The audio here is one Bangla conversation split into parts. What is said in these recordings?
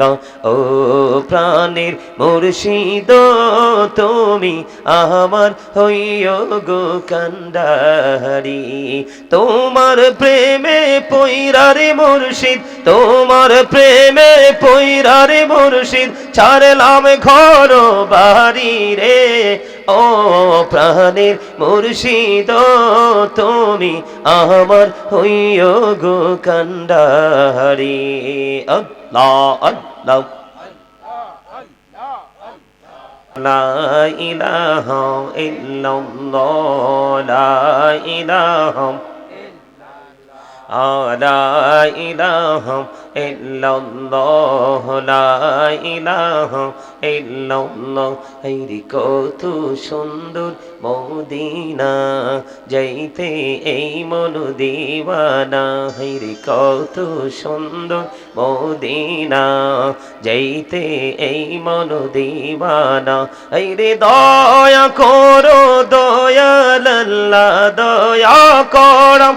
আল্লাহ ও প্রাণের মুর্শিদ, তুমি আমার হইয় গো কান্ডারি। তোমার প্রেমে পৈরারে মুর্শিদ, তোমার প্রেমে পৈরারে মুর্শিদ, ছাড়লাম ঘর বাড়ি রে। ও প্রাণের মুর্শিদ, তুমি আমার হইয় গো কান্ডারি। আল্লাহ আল্লাহ লা ইলাহা ইল্লাল্লাহ লা ইলাহা কত সুন্দর মদিনা, যাইতে এই মন দিওয়ানা। হাইরে কত সুন্দর মদিনা, যাইতে এই মন দিওয়ানা। হাইরে দয়া করো দয়াল্লা দয়া করম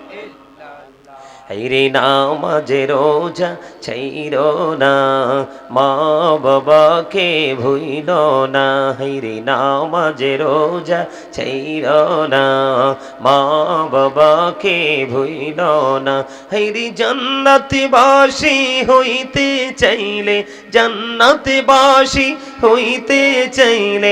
হাইরে নামাজে রোজা ছাইর না মা বাবাকে ভুইল না হাইরে নামাজে রোজা ছাইর না মা বাবাকে ভুইল না হাইরে জান্নাতে বাসি হইতে চাইলে জান্নাতে বাসি হইতে চাইলে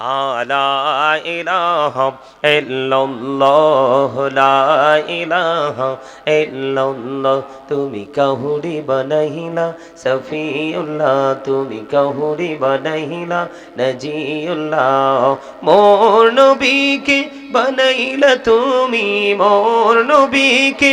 لا إله إلا الله لا إله إلا الله তুমি কাহুরি বনহিলা সফিউল্লাহ, তুমি কাহুরি বনহিলা নজিউল্লাহ, মোর নবীকে বনহিলা তুমি, মোর নবীকে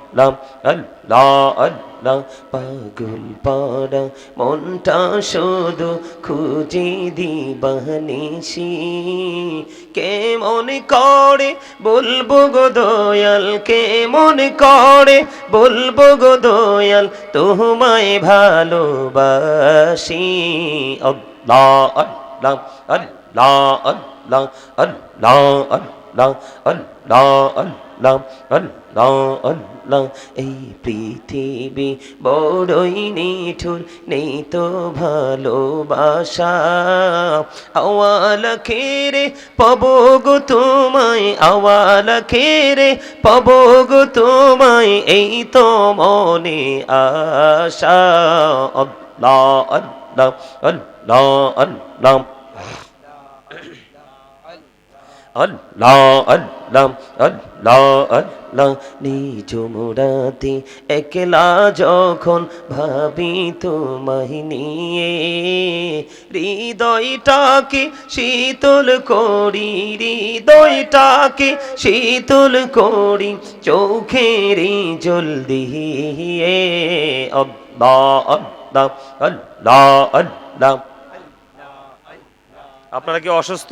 আল্লাহ আল্লাহ পাগল পাড়া, মনটা শুধু খুঁজে দিবানিসি কেমন করে বলব গো দয়াল, কেমন করে বলব গো দয়াল, তোমায় ভালোবাসি। আল্লাহ আল্লাহ আল্লাহ আল্লাহ আল্লাহ আল্লাহ আল্লাহ আল্লাহ এই পৃথিবী বড়ই নিঠুর, নেই তো ভালোবাসা। আওয়াল খেরে পাব গো তোমায়, আওয়াল খেরে পাব গো তোমায়, এই তো মনে আশা। আল্লাহ আল্লাহ আল্লাহ আল্লাহ। আল্লাহ একলা যখন ভাবি তোমায় নিয়ে, হৃদয়টাকে শীতল করি, হৃদয়টাকে শীতল করি, চোখের জল দিয়ে আল্লাহ। আপনারা কি অসুস্থ?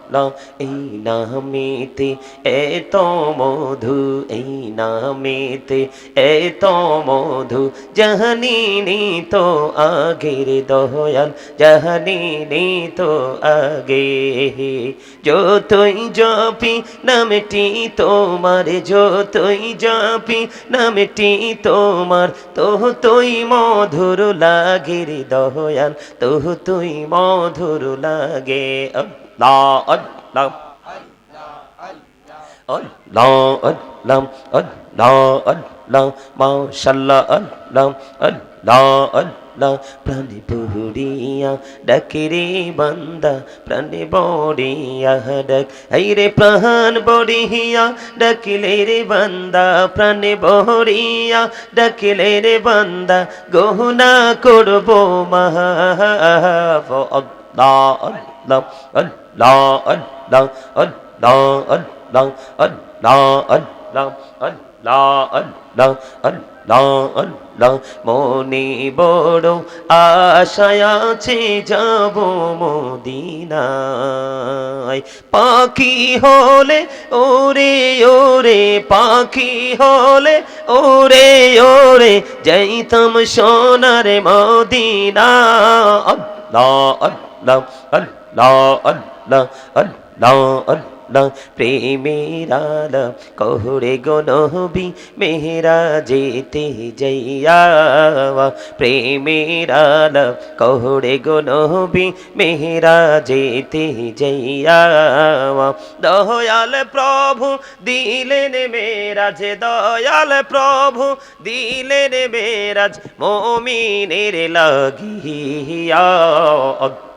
আল্লাহ এই নামেতে এত মধু, এই নামেতে এত মধু জাহানিনি তো আগের দয়াল জাহানিনি তো আগে। যতই জপি নামটি তোমার, যতই জপি নামটি তোমার তো তুই মধুর লাগে রে দয়াল তো তুই মধুর লাগে আল্লাহ আল্লাহ আল্লাহ আল্লাহ আল্লাহ আল্লাহ মাশাল্লাহ আল্লাহ আল্লাহ আল্লাহ প্রাণে বড়িয়া ডাকে রে বান্দা প্রাণে বড়িয়া ডাক এই রে প্রাণ বড়িয়া ডাকিলে রে বান্দা প্রাণে বড়িয়া ডাকিলে রে বান্দা গহনা করব মাহাফ আল্লাহ মনে বড় আশায় আছে যাব মদিনায় পাখি হলে ওরে ওরে পাখি হলে ওরে ওরে যাইতাম সোনার মদিনা আল্লাহ আল্লাহ আল্লাহ প্রেমের আলা কহরে গো নবী মেহরা যেতে যাইয়া। প্রেমের আলা কহরে গো নবী মেহরা যেতে যাইয়া। দয়াল প্রভু দিলেন মেরাজ, দয়াল প্রভু দিলেন মেরাজ, মমিনের লাগিয়া।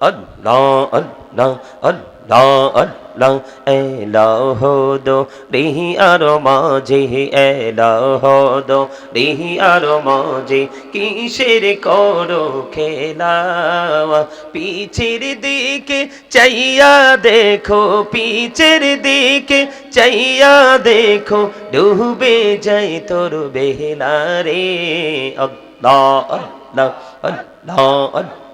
আল্লাহ আল্লাহ আল্লাহ আল্লাহ এলাহ দো রিহি আর মাঝে এলাহ দো রিহি আর মাঝে কিসের করো খেলা পিছের দিকে চাইয়া দেখো পিছের দিকে চাইয়া দেখো ডুবে যাই তোর বেহলা রে আল্লাহ আল্লাহ আল্লাহ আল্লাহ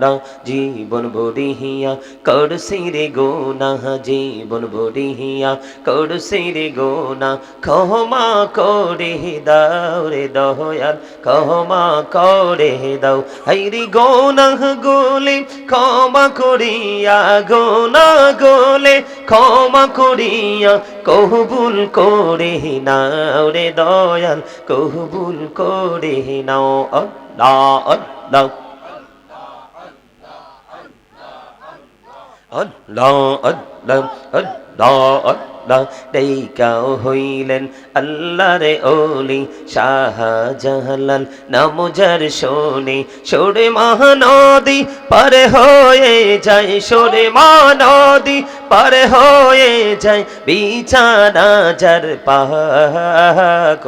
আল্লাহ জীবন বড়িহিয়া করছি রে গোনা জীবন বড়িহিয়া করছি রে গোনা ক্ষমা করে দাও রে দয়াল ক্ষমা করে দাও হাইরি গোনা গোলে ক্ষমা করিয়া গো না গোলে ক্ষমা করিয়া কহবুল করে নাও রে দয়াল কহবুল করে নাও আল্লাহ আল্লাহ ডেকাও হইলেন আল্লাহ রে ওলি শাহজাহালাল নামজার শোনে। সরে মহানদী পারে হয়ে যায়, সরে মহানদী পারে হয়ে যায়। বিছানা যার পাক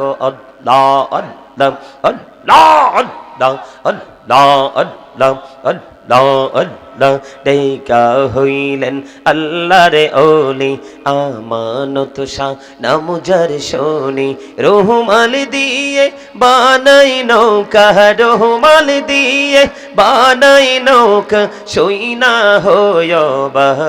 ডেকা হইলেন আল্লাহরে ওলি আমানত শাহ নামুজার শোনি রহুমাল দিয়ে বানাই নৌকা রহুমাল দিয়ে বানাই নৌকা সইনা হয় বাহ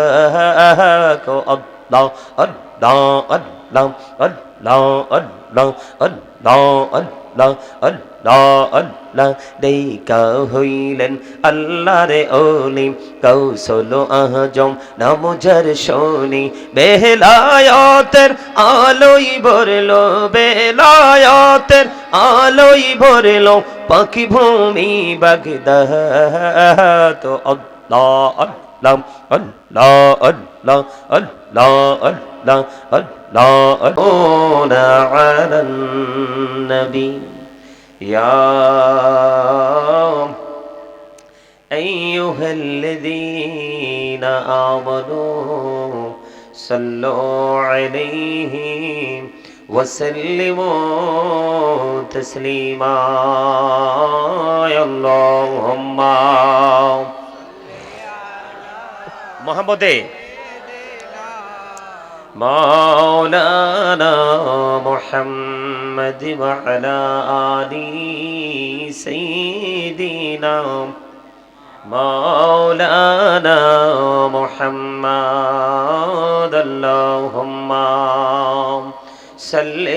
হইলেন আল্লাহ রে ওলি কৌশল আহজম নামজার শনি বেলায়তের আলোই ভরল বেলায়তের আলোই ভরল পাখি ভূমি বাগদা তো অদ্দা الله الله الله الله الله الله الله على النبي يا أيها الذين آمنوا صلوا عليه وسلموا تسليما. اللهم মোহাম্মদে مولانا محمد وعلى آل سيدنا مولانا محمد اللهم صل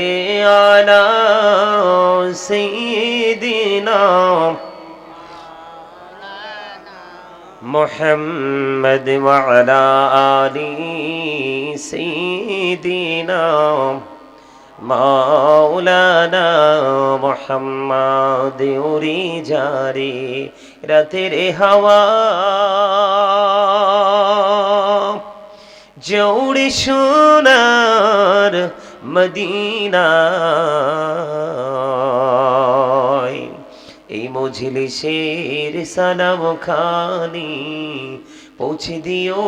على سيدنا محمد وعلى آل سيدنا মাওলানা মোহাম্মদ উড়ি যারে রাতের হাওয়া জৌড়ে সোনার মদিনা এই মজলিসের সালাম খানি পৌঁছে দিও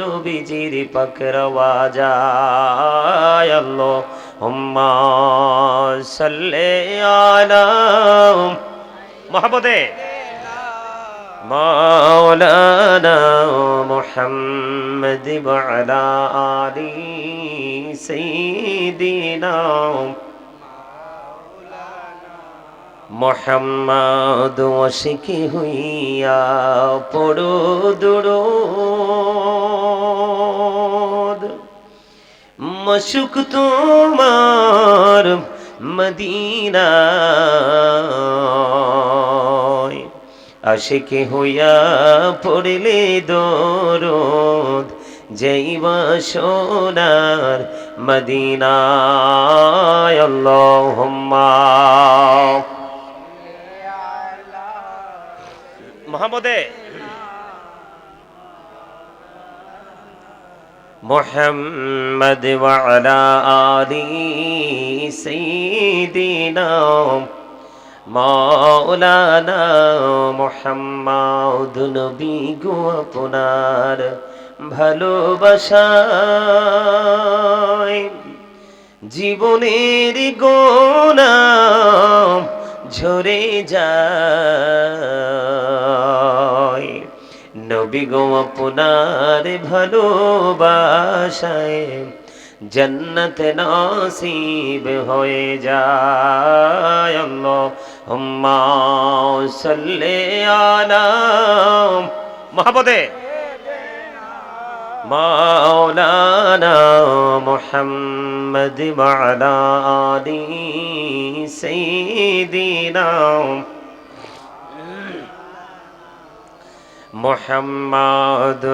নবীজির পাকরওয়া যায় আল্লাহ হুম্মা সাল্লে আলা মহাবদে مولانا محمد وعلى آل سيدنا মোহাম্মদ ওশিকি হইয়া পড়ো দুরোদ মশুক তোমার মদিনা। আশিকি হইয়া পড়লে দরদ যাইবা সোনার মদিনায়। আল্লাহুম্মা। মোহাম্মদে محمد وعلى آل سيدنا মাওলানা মোহাম্মদ নবী গো আপনার ভালোবাসায় জীবনের গোনা ঝরে যায়। নবী গো আপনার ভালোবাসায় জন্নত নসিব হয়ে যায়। হুম্মা সাল্লে আলা মহাবদে مولانا محمد وعلى آل سيدنا محمد